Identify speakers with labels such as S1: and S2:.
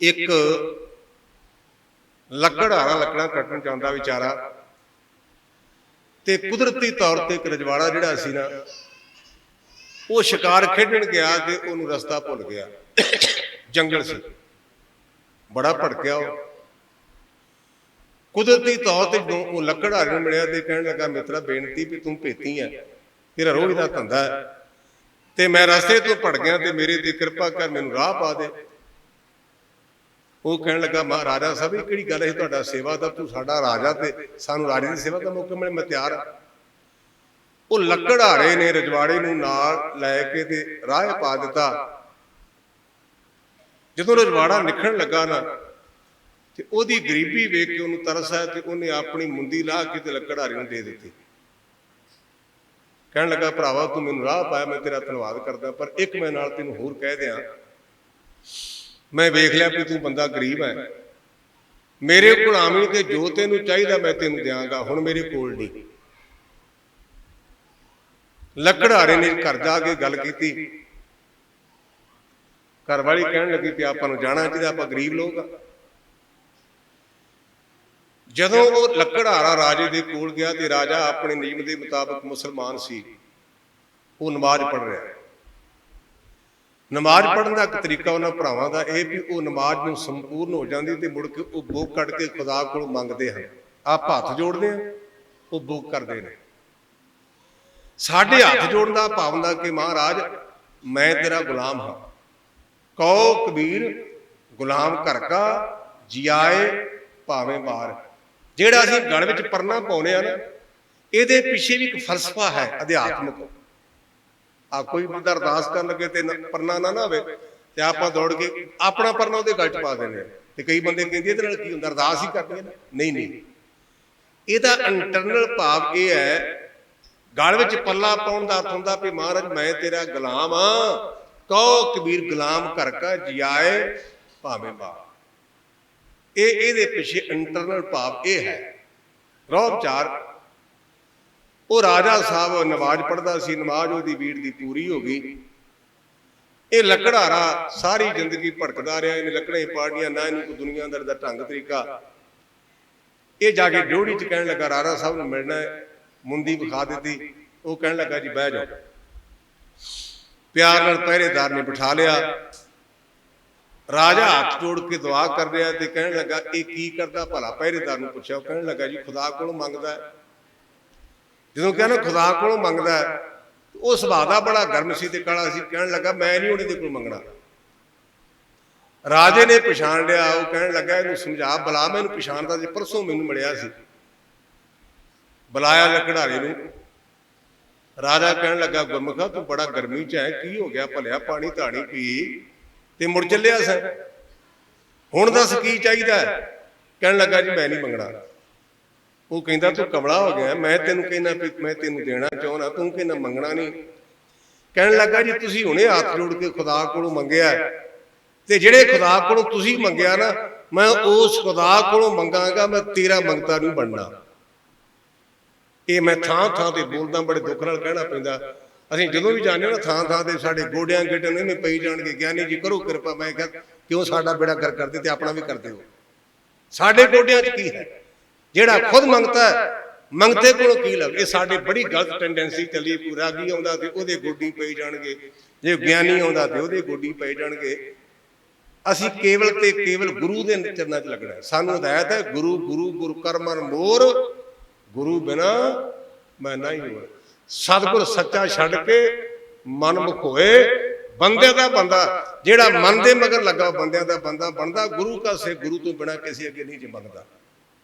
S1: ਇੱਕ ਲੱਕੜਹਾਰਾ ਲੱਕੜਾਂ ਕੱਟਣ ਚਾਹੁੰਦਾ ਵਿਚਾਰਾ ਤੇ ਕੁਦਰਤੀ ਤੌਰ ਤੇ ਇੱਕ ਰਜਵਾੜਾ ਜਿਹੜਾ ਸੀ ਨਾ, ਉਹ ਸ਼ਿਕਾਰ ਖੇਡਣ ਗਿਆ ਤੇ ਉਹਨੂੰ ਰਸਤਾ ਭੁੱਲ ਗਿਆ। ਜੰਗਲ ਸੀ। ਬੜਾ ਭੜਕਿਆ ਉਹ। ਕੁਦਰਤੀ ਤੌਰ ਤੇ ਜਦੋਂ ਉਹ ਲੱਕੜਹਾਰੇ ਨੂੰ ਮਿਲਿਆ ਤੇ ਕਹਿਣ ਲੱਗਾ, ਮਿੱਤਰਾ, ਬੇਨਤੀ ਵੀ ਤੂੰ ਭੇਤੀ ਹੈ ਤੇਰਾ ਰੋਜ਼ ਦਾ ਧੰਦਾ ਹੈ। ਤੇ ਮੈਂ ਰਸਤੇ ਤੋਂ ਭੜ ਗਿਆ ਤੇ ਮੇਰੇ ਤੇ ਕਿਰਪਾ ਕਰ ਮੈਨੂੰ ਰਾਹ ਪਾ ਦੇ। ਉਹ ਕਹਿਣ ਲੱਗਾ ਮਹਾਰਾਜਾ ਸਾਹਿਬ, ਇਹ ਕਿਹੜੀ ਗੱਲ ਹੈ? ਤੁਹਾਡਾ ਸੇਵਾ ਦਾ ਤੂੰ ਸਾਡਾ ਰਾਜਾ ਤੇ ਸਾਨੂੰ ਰਾਜੇ ਦੀ ਸੇਵਾ ਦਾ ਮੌਕਾ ਮਿਲੇ ਮੈਂ ਤਿਆਰ ਹਾਂ ਉਹ ਲੱਕੜਾਰੇ ਨੇ, ਰਜਵਾੜੇ ਨੂੰ ਨਾਲ ਲੈ ਕੇ ਤੇ ਰਾਹ ਪਾ ਦਿੱਤਾ। ਜਦੋਂ ਰਜਵਾੜਾ ਨਿਕਲਣ ਲੱਗਾ ਨਾ, ਤੇ ਉਹਦੀ ਗਰੀਬੀ ਵੇਖ ਕੇ ਉਹਨੂੰ ਤਰਸ ਆਇਆ ਤੇ ਉਹਨੇ ਆਪਣੀ ਮੁੰਦੀ ਲਾਹ ਕੇ ਤੇ ਲੱਕੜਹਾਰੇ ਨੂੰ ਦੇ ਦਿੱਤੀ। ਕਹਿਣ ਲੱਗਾ, ਭਰਾਵਾ, ਤੂੰ ਮੈਨੂੰ ਰਾਹ ਪਾਇਆ, ਮੈਂ ਤੇਰਾ ਧੰਨਵਾਦ ਕਰਦਾ, ਪਰ ਇੱਕ ਮੈਂ ਨਾਲ ਤੈਨੂੰ ਹੋਰ ਕਹਿ ਦਿਆਂ। ਮੈਂ ਵੇਖ ਲਿਆ ਵੀ ਤੂੰ ਬੰਦਾ ਗਰੀਬ ਹੈ। ਮੇਰੇ ਗੁਲਾਮੀ ਤੇ ਜੋ ਤੈਨੂੰ ਚਾਹੀਦਾ ਮੈਂ ਤੈਨੂੰ ਦਿਆਂਗਾ। ਹੁਣ ਮੇਰੇ ਕੋਲ ਨਹੀਂ। ਲੱਕੜਹਾਰੇ ਨੇ ਘਰ ਜਾ ਕੇ ਗੱਲ ਕੀਤੀ। ਘਰ ਵਾਲੀ ਕਹਿਣ ਲੱਗੀ ਕਿ ਆਪਾਂ ਨੂੰ ਜਾਣਾ ਚਾਹੀਦਾ, ਆਪਾਂ ਗਰੀਬ ਲੋਕ ਆ। ਜਦੋਂ ਉਹ ਲੱਕੜਹਾਰਾ ਰਾਜੇ ਦੇ ਕੋਲ ਗਿਆ ਤੇ ਰਾਜਾ ਆਪਣੇ ਨਿਯਮ ਦੇ ਮੁਤਾਬਕ ਮੁਸਲਮਾਨ ਸੀ। ਉਹ ਨਮਾਜ਼ ਪੜ੍ਹ ਰਿਹਾ। ਨਮਾਜ਼ ਪੜ੍ਹਨ ਦਾ ਇੱਕ ਤਰੀਕਾ ਉਹਨਾਂ ਭਰਾਵਾਂ ਦਾ ਇਹ ਵੀ ਉਹ ਨਮਾਜ਼ ਨੂੰ ਸੰਪੂਰਨ ਹੋ ਜਾਂਦੀ ਤੇ ਮੁੜ ਕੇ ਉਹ ਬੋਕ ਕੱਢ ਕੇ ਖੁਦਾ ਕੋਲ ਮੰਗਦੇ ਹਨ। ਆਪ ਹੱਥ ਜੋੜਦੇ ਆ ਉਹ ਬੋਕ ਕਰਦੇ ਨੇ। ਸਾਡੇ ਹੱਥ ਜੋੜਨ ਦਾ ਭਾਵ ਦਾ ਕਿ ਮਹਾਰਾਜ ਮੈਂ ਤੇਰਾ ਗੁਲਾਮ ਹਾਂ। ਕਹੋ ਕਬੀਰ ਗੁਲਾਮ ਘਰ ਕਾ ਜਿਆਏ ਭਾਵੇਂ ਮਾਰ ਜਿਹੜਾ ਅਸੀਂ ਗਲ ਵਿੱਚ ਪਰਨਾ ਪਾਉਨੇ ਆ ਨਾ ਇਹਦੇ ਪਿੱਛੇ ਵੀ ਇੱਕ ਫਲਸਫਾ ਹੈ ਅਧਿਆਤਮਿਕ। ਆ ਕੋਈ ਬੰਦਾ ਅਰਦਾਸ ਕਰਨ ਲੱਗੇ ਤੇ ਪਰਨਾ ਨਾ ਨਾ ਹੋਵੇ ਤੇ ਆਪਾਂ ਦੌੜ ਕੇ ਆਪਣਾ ਪਰਨਾ ਉਹਦੇ ਗਲ ਪਾ ਦਿੰਦੇ ਤੇ ਕਈ ਬੰਦੇ ਕਹਿੰਦੇ ਇਹਦੇ ਨਾਲ ਕੀ ਹੁੰਦਾ? ਅਰਦਾਸ ਹੀ ਕਰਦੇ ਨੇ। ਨਹੀਂ ਨਹੀਂ। ਇਹਦਾ ਇੰਟਰਨਲ ਭਾਵ ਇਹ ਹੈ, ਗਲ ਵਿੱਚ ਪੱਲਾ ਪਾਉਣ ਦਾ ਅਰਥ ਹੁੰਦਾ ਵੀ ਮਹਾਰਾਜ, ਮੈਂ ਤੇਰਾ ਗੁਲਾਮ ਆ ਕਹੋ ਕਬੀਰ, ਗੁਲਾਮ ਘਰ ਕਾ ਜਿਆਏ ਭਾਵੇਂ ਬਾ ਇਹ, ਇਹਦੇ ਪਿੱਛੇ ਇੰਟਰਨਲ ਭਾਵ ਇਹ ਹੈ। ਰੋਹ ਚਾਰ ਉਹ ਰਾਜਾ ਸਾਹਿਬ ਨਮਾਜ਼ ਪੜ੍ਹਦਾ ਸੀ, ਨਮਾਜ਼ ਉਹਦੀ ਵੀਰ ਦੀ ਪੂਰੀ ਹੋ ਗਈ। ਇਹ ਲੱਕੜਹਾਰਾ ਸਾਰੀ ਜ਼ਿੰਦਗੀ ਭਟਕਦਾ ਰਿਹਾ, ਇਹਨੇ ਲੱਕੜਾਂ ਹੀ ਪਾੜੀਆਂ, ਨਾ ਇਹਨੂੰ ਕੋਈ ਦੁਨੀਆਦਾਰ ਦਾ ਢੰਗ ਤਰੀਕਾ। ਇਹ ਜਾ ਕੇ ਡਿਊੜੀ ਚ ਕਹਿਣ ਲੱਗਾ ਰਾਣਾ ਸਾਹਿਬ ਨੂੰ ਮਿਲਣਾ ਹੈ, ਮੁੰਦੀ ਵਿਖਾ ਦਿੱਤੀ। ਉਹ ਕਹਿਣ ਲੱਗਾ, ਜੀ ਬਹਿ ਜਾਓ। ਪਿਆਰ ਨਾਲ ਪਹਿਰੇਦਾਰ ਨੇ ਬਿਠਾ ਲਿਆ। ਰਾਜਾ ਹੱਥ ਜੋੜ ਕੇ ਦੁਆ ਕਰ ਰਿਹਾ ਤੇ ਕਹਿਣ ਲੱਗਾ, ਇਹ ਕੀ ਕਰਦਾ ਭਲਾ? ਪਹਿਰੇਦਾਰ ਨੂੰ ਪੁੱਛਿਆ, ਉਹ ਕਹਿਣ ਲੱਗਾ, ਜੀ ਖੁਦਾ ਕੋਲੋਂ ਮੰਗਦਾ ਹੈ। ਜਦੋਂ ਕਹਿੰਦਾ ਖੁਦਾ ਕੋਲੋਂ ਮੰਗਦਾ ਉਹ ਸੁਭਾਅ ਦਾ ਬੜਾ ਗਰਮ ਸੀ ਤੇ ਕਾਲਾ ਸੀ ਕਹਿਣ ਲੱਗਾ ਮੈਂ ਨਹੀਂ ਉਹਦੇ ਦੇ ਕੋਲ ਮੰਗਣਾ। ਰਾਜੇ ਨੇ ਪਛਾਣ ਲਿਆ ਉਹ ਕਹਿਣ ਲੱਗਾ ਇਹਨੂੰ ਸਮਝਾ ਬਲਾ ਮੈਂ ਇਹਨੂੰ ਪਛਾਣਦਾ ਜੀ ਪਰਸੋਂ ਮੈਨੂੰ ਮਿਲਿਆ ਸੀ। ਬੁਲਾਇਆ ਲੱਕੜਾਰੇ ਨੂੰ। ਰਾਜਾ ਕਹਿਣ ਲੱਗਾ ਗੁਰਮੁਖਾ ਤੂੰ ਬੜਾ ਗਰਮੀ ਚ ਹੈ ਕੀ ਹੋ ਗਿਆ? ਭਲਿਆ ਪਾਣੀ ਧਾਣੀ ਪੀ। ਤੇ ਮੁੜ ਚੱਲਿਆ ਸੈਂ ਹੁਣ ਦੱਸ ਕੀ ਚਾਹੀਦਾ? ਕਹਿਣ ਲੱਗਾ ਜੀ ਮੈਂ ਨਹੀਂ ਮੰਗਣਾ। ਉਹ ਕਹਿੰਦਾ ਤੂੰ ਕਮਲਾ ਹੋ ਗਿਆ ਮੈਂ ਤੈਨੂੰ ਕਹਿੰਦਾ ਮੈਂ ਤੈਨੂੰ ਦੇਣਾ ਚਾਹੁੰਦਾ ਤੂੰ ਕਹਿੰਦਾ ਮੰਗਣਾ ਨਹੀਂ। ਕਹਿਣ ਲੱਗਾ ਜੀ ਤੁਸੀਂ ਹੁਣੇ ਹੱਥ ਜੋੜ ਕੇ ਖੁਦਾ ਕੋਲੋਂ ਮੰਗਿਆ। ਤੇ ਜਿਹੜੇ ਖੁਦਾ ਕੋਲੋਂ ਤੁਸੀਂ ਮੰਗਿਆ ਨਾ ਮੈਂ ਉਸ ਖੁਦਾ ਕੋਲੋਂ ਮੰਗਾਂਗਾ ਮੈਂ ਤੇਰਾ ਮੰਗਤਾ ਨਹੀਂ ਬਣਨਾ। ਇਹ ਮੈਂ ਥਾਂ ਥਾਂ ਤੇ ਬੋਲਦਾ ਬੜੇ ਦੁੱਖ ਨਾਲ ਕਹਿਣਾ ਪੈਂਦਾ। ਅਸੀਂ ਜਦੋਂ ਵੀ ਜਾਂਦੇ ਹਾਂ ਨਾ ਥਾਂ ਥਾਂ ਤੇ ਸਾਡੇ ਗੋਡਿਆਂ ਗਿੱਟਿਆਂ ਨੂੰ ਪਈ ਜਾਣਗੇ। ਗਿਆਨੀ ਜੀ ਕਰੋ ਕਿਰਪਾ। ਮੈਂ ਕਿਹਾ ਕਿਉਂ ਸਾਡਾ ਬੇੜਾ ਕਰ ਕਰਦੇ ਤੇ ਆਪਣਾ ਵੀ ਕਰਦੇ ਹੋ? ਸਾਡੇ ਗੋਡਿਆਂ 'ਚ ਕੀ ਹੈ? ਜਿਹੜਾ ਖੁਦ ਮੰਗਤਾ ਹੈ ਮੰਗਤੇ ਕੋਲੋਂ ਕੀ ਲੱਗ ਇਹ ਸਾਡੇ ਬੜੀ ਗਲਤ ਟੈਂਡੈਂਸੀ ਚੱਲੀ ਪੂਰਾ ਕੀ ਆਉਂਦਾ ਤੇ ਉਹਦੇ ਗੋਡੀ ਪਈ ਜਾਣਗੇ। ਜੇ ਗਿਆਨੀ ਆਉਂਦਾ ਤੇ ਉਹਦੇ ਗੋਡੀ ਪਈ ਜਾਣਗੇ। ਅਸੀਂ ਕੇਵਲ ਤੇ ਕੇਵਲ ਗੁਰੂ ਦੇ ਚਰਨਾਂ 'ਚ ਲੱਗਣਾ। ਸਾਨੂੰ ਹਦਾਇਤ ਹੈ ਗੁਰੂ ਗੁਰੂ ਗੁਰੂ ਕਰਮਨ ਮੋਰ ਗੁਰੂ ਬਿਨਾ ਮੈਂ ਨਹੀਂ ਹੋਰ ਸਤਿਗੁਰ ਸੱਚਾ ਛੱਡ ਕੇ ਮਨ ਮੁਖੋਏ। ਬੰਦੇ ਦਾ ਬੰਦਾ ਜਿਹੜਾ ਮਨ ਦੇ ਮਗਰ ਲੱਗਾ ਬੰਦਿਆਂ ਦਾ ਬੰਦਾ ਬਣਦਾ ਗੁਰੂ ਕਾ ਸੇ ਗੁਰੂ ਤੋਂ ਬਿਨਾ ਕਿਸੇ ਅੱਗੇ ਨਹੀਂ ਜੀ ਮੰਗਦਾ